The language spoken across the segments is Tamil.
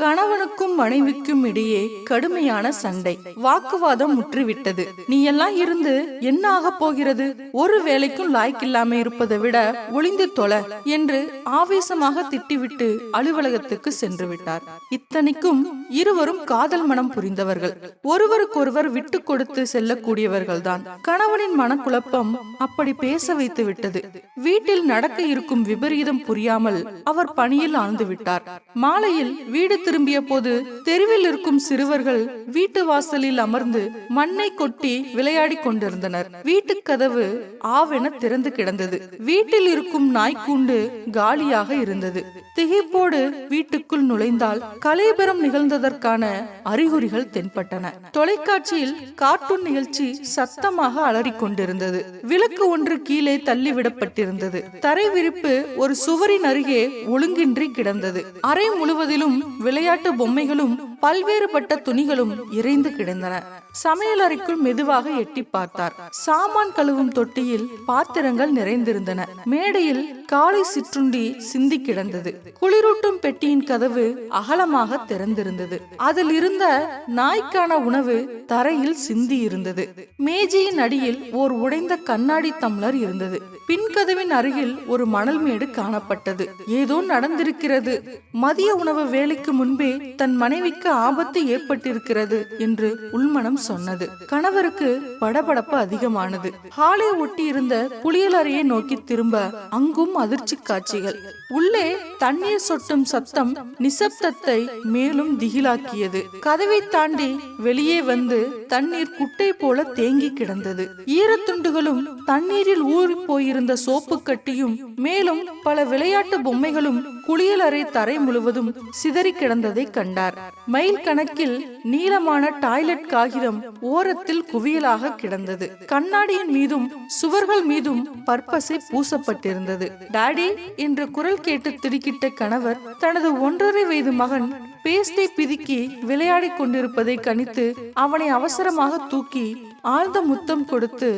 கணவனுக்கும் மனைவிக்கும் இடையே கடுமையான சண்டை. வாக்குவாதம் முற்றிவிட்டது. நீ எல்லாம் இருந்து என்ன ஆக போகிறது? ஒரு வேலைக்கும் லாய்க்கில்லாம இருப்பதை விட ஒளிந்து தொலை என்று ஆவேசமாக திட்டிவிட்டு அலுவலகத்துக்கு சென்று விட்டார். இத்தனைக்கும் இருவரும் காதல் மனம் புரிந்தவர்கள். ஒருவருக்கொருவர் விட்டு கொடுத்து செல்லக்கூடியவர்கள்தான். கணவனின் மனக்குழப்பம் அப்படி பேச வைத்து விட்டது. வீட்டில் நடக்க இருக்கும் விபரீதம் புரியாமல் அவர் பணியில் ஆழ்ந்து விட்டார். மாலையில் வீடு திரும்பிய போது தெருவில் இருக்கும் சிறுவர்கள் வீட்டு வாசலில் அமர்ந்து மண்ணை கொட்டி விளையாடி கொண்டிருந்தனர். வீட்டு கதவு ஆவென திறந்து கிடந்தது. வீட்டில் இருக்கும் நாய்க்கூண்டு காலியாக இருந்தது. திகைப்போடு வீட்டுக்குள் நுழைந்தால் கலைபெறம் நிகழ்ந்ததற்கான அறிகுறிகள் தென்பட்டன. தொலைக்காட்சியில் கார்ட்டூன் நிகழ்ச்சி சத்தமாக அலறிக்கொண்டிருந்தது விளக்கு ஒன்று கீழே தள்ளிவிடப்பட்டிருந்தது. தரை விரிப்பு ஒரு சுவரின் அருகே ஒழுங்கின்றி கிடந்தது. அறை முழுவதிலும் விளையாட்டு பொம்மைகளும் பல்வேறுபட்ட துணிகளும் இறைந்து கிடந்தன. சமையலறைக்குள் மெதுவாக எட்டி பார்த்தார். சாமான் கழுவும் தொட்டியில் பாத்திரங்கள் நிறைந்திருந்தன. மேடையில் காலை சிற்றுண்டி சிந்தி கிடந்தது. குளிரூட்டும் பெட்டியின் கதவு அகலமாக திறந்திருந்தது. அதில் இருந்த நாய்க்கான உணவு தரையில் சிந்தி இருந்தது. மேஜையின் அடியில் ஓர் உடைந்த கண்ணாடி தம்ளர் இருந்தது. பின்கதவின் அருகில் ஒரு மணல் மேடு காணப்பட்டது. ஏதோ நடந்திருக்கிறது. மதிய உணவு வேலைக்கு முன்பே தன் மனைவிக்கு ஆபத்து ஏற்பட்டிருக்கிறது என்று உள்மனம் சொன்னது. கணவருக்கு படபடப்பு அதிகமானது. ஹாலை ஒட்டி இருந்த குளியலறையை நோக்கி திரும்ப அங்கும் அதிர்ச்சி காட்சிகள். உள்ளே தண்ணீர் சொட்டும் சத்தம் நிசப்தத்தை மேலும் திகிலாக்கியது. கதவை தாண்டி வெளியே வந்து தண்ணீர் குட்டை போல தேங்கி கிடந்தது. ஈரத்துண்டுகளும் தண்ணீரில் ஊறி போயிருந்த சோப்பு கட்டியும் மேலும் பல விளையாட்டு பொம்மைகளும் குளியலறை தரை முழுவதும் சிதறி கிடந்ததை கண்டார். மைல் கணக்கில் நீளமான டாய்லெட் காகிதம் ஓரத்தில் குவியலாக கிடந்தது. கண்ணாடியின் மீதும் சுவர்கள் மீதும் பற்பசை பூசப்பட்டிருந்தது. டாடி என்ற குரல் கேட்டு திடுக்கிட்ட கணவர் தனது ஒன்றரை வயது மகன் பேஸ்டை பிதுக்கி விளையாடிக் கொண்டிருப்பதை கணித்து அவனை அவசரமாக தூக்கி ஆழ்ந்த முத்தம் கொடுத்து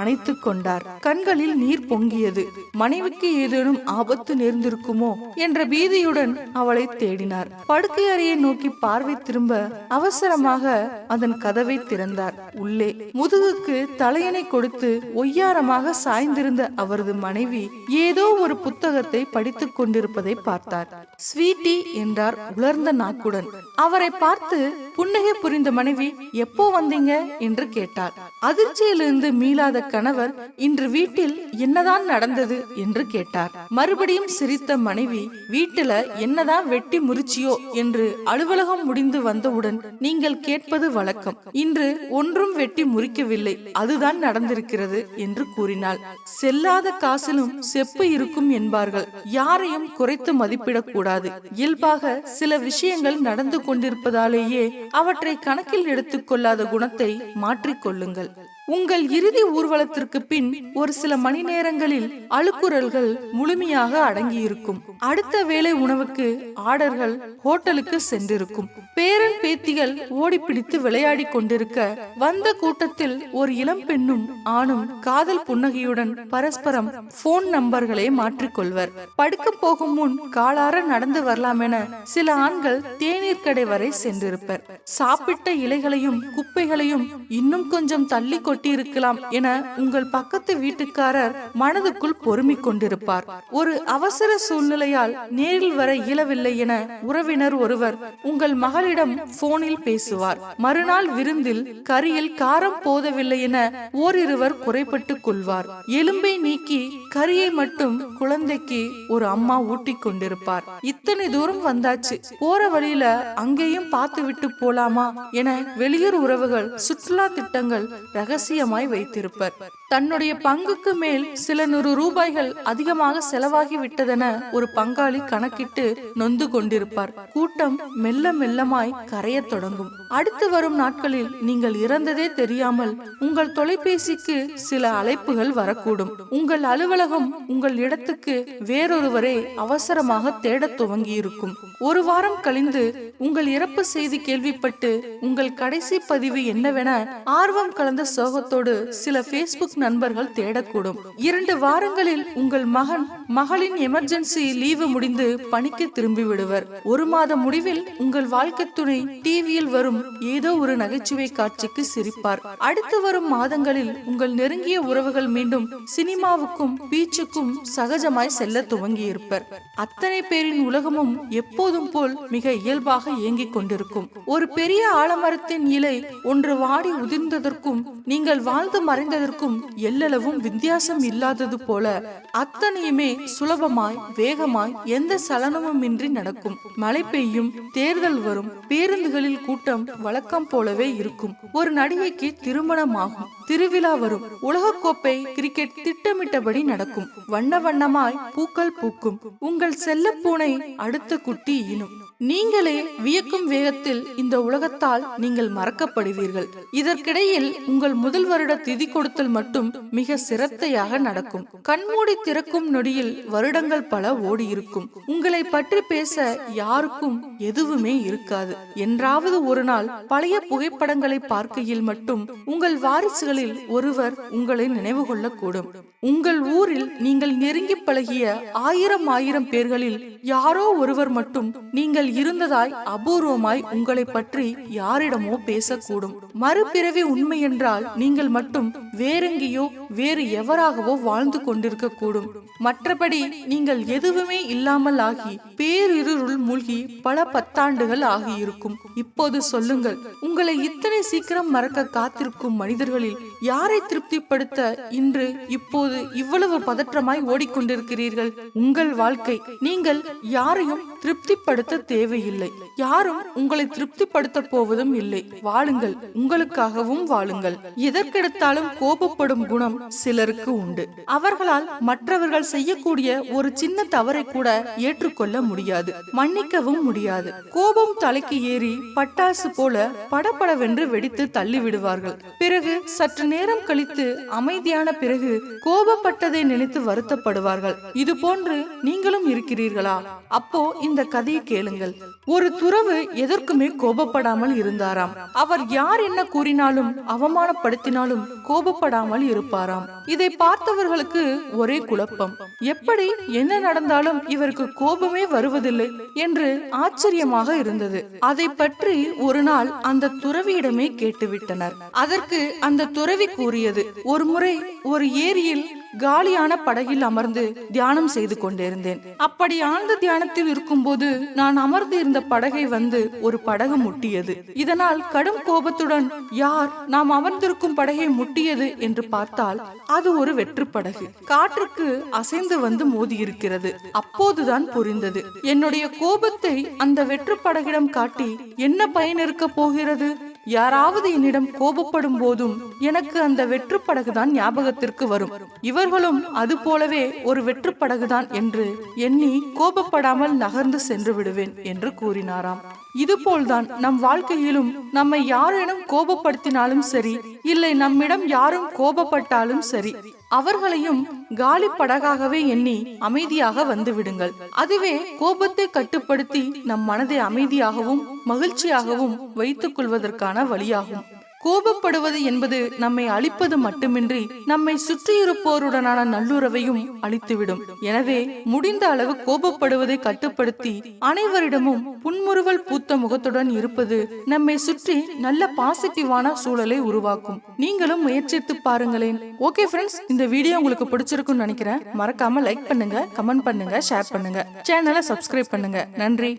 அணைத்து கொண்டார். கண்களில் நீர் பொங்கியது. மனைவிக்கு ஏதேனும் ஆபத்து நேர்ந்திருக்குமோ என்ற பீதியுடன் அவளை தேடினார். படுக்கை அறையை நோக்கி பார்வை திரும்ப அவசரமாக அதன் கதவை திறந்தார். உள்ளே முதுகுக்கு தலையணை கொடுத்து ஒய்யாரமாக சாய்ந்திருந்த அவரது மனைவி ஏதோ ஒரு புத்தகத்தை படித்துக் கொண்டிருப்பதை பார்த்தார். ஸ்வீட்டி என்றார் உலர்ந்த நாக்குடன் அவரை பார்த்து புன்னகை புரிந்த மனைவி எப்போ வந்தீங்க? என்று கேட்டார். அதிர்ச்சியிலிருந்து மீளாத கணவர் இன்று வீட்டில் என்னதான் நடந்தது? என்று கேட்டார். மறுபடியும் சிரித்த மனைவி வீட்டுல என்னதான் வெட்டி முறிச்சியோ? என்று அலுவலகம் முடிந்து வந்தவுடன் நீங்கள் கேட்பது வழக்கம். இன்று ஒன்றும் வெட்டி முறிக்கவில்லை. அதுதான் நடந்திருக்கிறது என்று கூறினாள். செல்லாத காசிலும் செப்பு இருக்கும் என்பார்கள். யாரையும் குறைத்து மதிப்பிடக்கூடாது. இயல்பாக சில விஷயங்கள் நடந்து கொண்டிருப்பதாலேயே அவற்றை கணக்கில் எடுத்துக் கொள்ளாத குணத்தை மாற்றிக்கொள்ளுங்கள். உங்கள் இறுதி ஊர்வலத்திற்கு பின் ஒரு சில மணி நேரங்களில் அழுக்குரல்கள் முழுமையாக அடங்கியிருக்கும். அடுத்த வேளை உணவுக்கு ஆர்டர்கள் ஹோட்டலுக்கு சென்றிருக்கும். பேரன் பேத்திகள் ஓடிப்பிடித்து விளையாடி கொண்டிருக்க வந்த கூட்டத்தில் ஒரு இளம் பெண்ணும் ஆணும் காதல் புன்னகையுடன் பரஸ்பரம் போன் நம்பர்களை மாற்றிக்கொள்வர் படுக்க போகும் முன் காலார நடந்து வரலாம் என சில ஆண்கள் தேநீர் கடை வரை சென்றிருப்பர். சாப்பிட்ட இலைகளையும் குப்பைகளையும் இன்னும் கொஞ்சம் தள்ளி கொட்டியிருக்கலாம் என உங்கள் பக்கத்து வீட்டுக்காரர் மனதுக்குள் பொறுமிக் கொண்டிருப்பார். ஒரு அவசர சூழ்நிலையால் நேரில் வர இயலவில்லை என உறவினர் ஒருவர் உங்கள் மகளிடம் போனில் பேசுவார். மறுநாள் விருந்தில் கரியில் காரம் போதவில்லை என ஓரிருவர் குறைப்பட்டுக் கொள்வார். எலும்பை நீக்கி கரியை மட்டும் குழந்தைக்கு ஒரு அம்மா ஊட்டிக் கொண்டிருப்பார். இத்தனை தூரம் வந்தாச்சு போற வழியில அங்கேயும் பார்த்து விட்டு போலாமா என வெளியூர் உறவுகள் சுற்றுலா திட்டங்கள் ரகசிய ரகசியமாய் வைத்திருப்பர். தன்னுடைய பங்குக்கு மேல் சில நூறு ரூபாய்கள் அதிகமாக செலவாகி விட்டதென ஒரு பங்காளி கணக்கிட்டு நொந்து கொண்டிருப்பார். கூட்டம் மெல்ல மெல்லமாய் கரையத் தொடங்கும். அடுத்து வரும் நாட்களில் நீங்கள் இறந்ததே தெரியாமல் உங்கள் தொலைபேசிக்கு சில அழைப்புகள் வரக்கூடும். உங்கள் அலுவலகம் உங்கள் இடத்துக்கு வேறொருவரை அவசரமாக தேடத் துவங்கியிருக்கும். ஒரு வாரம் கழிந்து உங்கள் இறப்பு செய்தி கேள்விப்பட்டு உங்கள் கடைசி பதிவு என்னவென ஆர்வம் கலந்த சோக சோகத்தோடு சில ஃபேஸ்புக் நண்பர்கள் தேடக்கூடும். இரண்டு வாரங்களில் உங்கள் மகன் மகளின் எமர்ஜென்சி லீவு முடிந்து பணிக்கு திரும்பி விடுவர் ஒரு மாத முடிவில் உங்கள் வாழ்க்கை துணை டிவியில் வரும் ஏதோ ஒரு நகைச்சுவை காட்சிக்கு சிரிப்பார். அடுத்து வரும் மாதங்களில் உங்கள் நெருங்கிய உறவுகள் மீண்டும் சினிமாவுக்கும் பீச்சுக்கும் சகஜமாய் செல்ல துவங்கியிருப்பர். அத்தனை பேரின் உலகமும் எப்போதும் போல் மிக இயல்பாக இயங்கிக் கொண்டிருக்கும். ஒரு பெரிய ஆலமரத்தின் இலை ஒன்று வாடி உதிர்ந்ததற்கும் நீங்கள் வாழ்ந்து மறைந்ததற்கும் எல்லளவும் வித்தியாசம் இல்லாதது போல அத்தனையுமே சுலபமாய் வேகமாய் எந்த சலனமும் இன்றி நடக்கும். மழை பெய்யும் தேர்தல் வரும் பேருந்துகளில் கூட்டம் வழக்கம் போலவே இருக்கும். ஒரு நடிகைக்கு திருமணம் ஆகும் திருவிழா வரும். உலகக்கோப்பை கிரிக்கெட் திட்டமிட்டபடி நடக்கும். வண்ண வண்ணமாய் பூக்கள் பூக்கும். உங்கள் செல்ல பூனை அடுத்த குட்டி ஈனும் நீங்களே வியக்கும் வேகத்தில் இந்த உலகத்தால் நீங்கள் மறக்கப்படுவீர்கள். இதற்கிடையில் உங்கள் முதல் வருட திதி கொடுத்தல் மட்டும் மிக சிரத்தையாக நடக்கும். கண்மூடி திறக்கும் நொடியில் வருடங்கள் பல ஓடியிருக்கும். உங்களை பற்றி பேச யாருக்கும் எதுவுமே இருக்காது. என்றாவது ஒரு நாள் பழைய புகைப்படங்களை பார்க்கையில் மட்டும் உங்கள் வாரிசுகளில் ஒருவர் உங்களை நினைவு கொள்ளக்கூடும். உங்கள் ஊரில் நீங்கள் நெருங்கி பழகிய ஆயிரம் ஆயிரம் பேர்களில் யாரோ ஒருவர் மட்டும் நீங்கள் இருந்ததாய் அபூர்வமாய் உங்களை பற்றி யாரிடமோ பேசக்கூடும். மறுபிறவி உண்மை என்றால் நீங்கள் மட்டும் வேறெங்கேயோ வேறு எவராகவோ வாழ்ந்து கொண்டிருக்க கூடும் மற்றபடி நீங்கள் எதுவுமே இல்லாமல் ஆகி பேரிருள் மூழ்கி பல பத்தாண்டுகள் ஆகியிருக்கும். இப்போது சொல்லுங்கள் உங்களை இத்தனை சீக்கிரம் மறக்க காத்திருக்கும் மனிதர்களில் யாரை திருப்திப்படுத்த இன்று இப்போது இவ்வளவு பதற்றமாய் ஓடிக்கொண்டிருக்கிறீர்கள்? உங்கள் வாழ்க்கை நீங்கள் யாரையும் திருப்திப்படுத்த தேவையில்லை. யாரும் உங்களை திருப்திப்படுத்த போவதும் இல்லை. வாழுங்கள் உங்களுக்காகவும் வாழுங்கள். எதற்கெடுத்தாலும் கோபப்படும் குணம் சிலருக்கு உண்டு. அவர்களால் மற்றவர்கள் செய்யக்கூடிய ஒரு சின்ன தவறை கூட ஏற்றுக்கொள்ள முடியாது மன்னிக்கவும் முடியாது. கோபம் தலைக்கு ஏறி பட்டாசு போல படபடவென்று வெடித்து தள்ளி விடுவார்கள் பிறகு சற்று நேரம் கழித்து அமைதியான பிறகு கோபப்பட்டதை நினைத்து வருத்தப்படுவார்கள். இது போன்று நீங்களும் இருக்கிறீர்களா? அப்போ இந்த கதையை கேளுங்கள். ஒரு துறவு எதற்குமே கோபப்படாமல் இருந்தாராம். அவர் யார் என்ன கூறினாலும் அவமானப்படுத்தினாலும் கோபப்படாமல் இருப்பாராம். இதை பார்த்தவர்களுக்கு ஒரே குழப்பம். எப்படி என்ன நடந்தாலும் இவருக்கு கோபமே வருவதில்லை என்று ஆச்சரியமாக இருந்தது. அதை பற்றி ஒரு நாள் அந்த துறவியிடமே கேட்டுவிட்டனர். அதற்கு அந்த துறவி கூறியது ஒரு முறை ஒரு ஏரியில் காலியான படகில் அமர்ந்து தியானம் செய்து கொண்டிருந்தேன். அப்படி ஆழ்ந்த தியானத்தில் இருக்கும்போது நான் அமர்ந்து இருந்த படகை வந்து ஒரு படகு முட்டியது. இதனால் கடும் கோபத்துடன் யார் நாம் அமர்ந்திருக்கும் படகை முட்டியது? என்று பார்த்தால் அது ஒரு வெற்று படகு. காற்றுக்கு அசைந்து வந்து மோதி இருக்கிறது அப்போதுதான் புரிந்தது. என்னுடைய கோபத்தை அந்த வெற்று படகிடம் காட்டி என்ன பயன் இருக்க போகிறது? யாராவது என்னிடம் கோபப்படும் போதும் எனக்கு அந்த வெற்றுப்படகுதான் ஞாபகத்திற்கு வரும். இவர்களும் அது போலவே ஒரு வெற்றுப்படகுதான் என்று எண்ணி கோபப்படாமல் நகர்ந்து சென்று விடுவேன் என்று கூறினாராம். இதுபோல்தான் நம் வாழ்க்கையிலும் நம்மை யாரேனும் கோபப்படுத்தினாலும் சரி இல்லை நம்மிடம் யாரும் கோபப்பட்டாலும் சரி அவர்களையும் காலி படகாகவே எண்ணி அமைதியாக வந்து விடுங்கள் அதுவே கோபத்தை கட்டுப்படுத்தி நம் மனதை அமைதியாகவும் மகிழ்ச்சியாகவும் வைத்துக் கொள்வதற்கான வழியாகும். கோபப்படுவது என்பது நம்மை அழிப்பது மட்டுமின்றி நம்மை சுற்றியிருப்போருடனான நல்லுறவையும் அழித்துவிடும். எனவே முடிந்த அளவு கோபப்படுவதை கட்டுப்படுத்தி அனைவரிடமும் புன்முறுவல் பூத்த முகத்துடன் இருப்பது நம்மை சுற்றி நல்ல பாசிட்டிவான சூழலை உருவாக்கும். நீங்களும் முயற்சித்து பாருங்களேன். ஓகே ஃப்ரெண்ட்ஸ் இந்த வீடியோ உங்களுக்கு பிடிச்சிருக்கும்னு நினைக்கிறேன். மறக்காம லைக் பண்ணுங்க கமெண்ட் பண்ணுங்க ஷேர் பண்ணுங்க. சேனலை சப்ஸ்கிரைப் பண்ணுங்க. நன்றி.